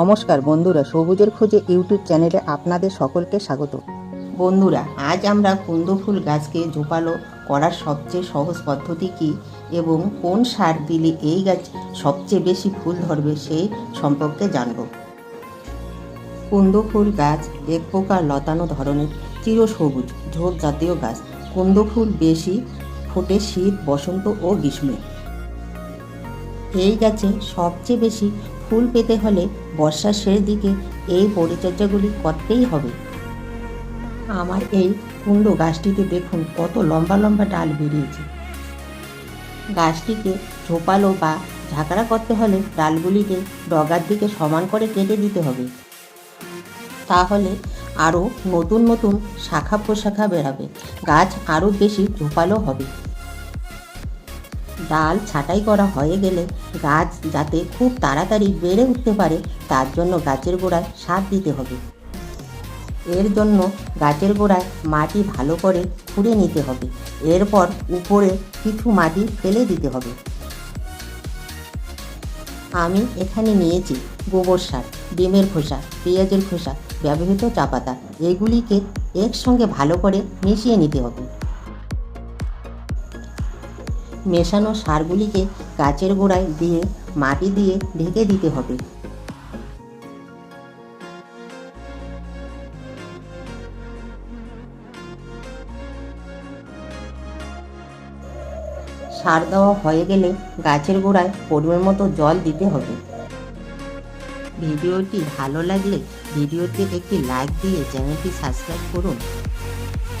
নমস্কার বন্ধুরা, সবুজের খোঁজে ইউটিউব চ্যানেলে আপনাদের সকলকে স্বাগত। বন্ধুরা, আজ আমরা কুন্দ ফুল গাছকে জোপালো করার সবচেয়ে সহজ পদ্ধতি কী এবং কোন সার দিলে এই গাছ সবচেয়ে বেশি ফুল ধরবে সেই সম্পর্কে জানব। কুন্দ ফুল গাছ এক প্রকার লতানো ধরনের চিরসবুজ, ঝোপ জাতীয় গাছ। কুন্দ ফুল বেশি ফোটে শীত, বসন্ত ও গ্রীষ্মে। এই গাছে সবচেয়ে বেশি ফুল পেতে হলে বর্ষার শেষ দিকে এই পরিচর্যাগুলি করতেই হবে। আমার এই কুণ্ড গাছটিতে দেখুন, কত লম্বা লম্বা ডাল বেরিয়েছে। গাছটিকে ঝোপালো বা ঝাঁকড়া করতে হলে ডালগুলিকে ডগার দিকে সমান করে কেটে দিতে হবে। তাহলে আরও নতুন নতুন শাখা প্রশাখা বেরাবে। গাছ আরও বেশি ঝোপালো হবে। ডাল ছাঁটাই করা হয়ে গেলে গাছ যাতে খুব তাড়াতাড়ি বেড়ে উঠতে পারে, তার জন্য গাছের গোড়ায় সার দিতে হবে। এর জন্য গাছের গোড়ায় মাটি ভালো করে খুঁড়ে নিতে হবে। এরপর উপরে কিছু মাটি ফেলে দিতে হবে। আমি এখানে নিয়েছি গোবর সার, ডিমের খোসা, পেঁয়াজের খোসা, ব্যবহৃত চা পাতা এগুলিকে একসঙ্গে ভালো করে মিশিয়ে নিতে হবে। মেশানো সারগুলিকে গাছের গোড়ায় দিয়ে মাটি দিয়ে ঢেকে দিতে হবে। সার দেওয়া হয়ে গেলে গাছের গোড়ায় পরিমাণ মতো জল দিতে হবে। ভিডিওটি ভালো লাগলে ভিডিওতে একটি লাইক দিয়ে চ্যানেলটি সাবস্ক্রাইব করুন।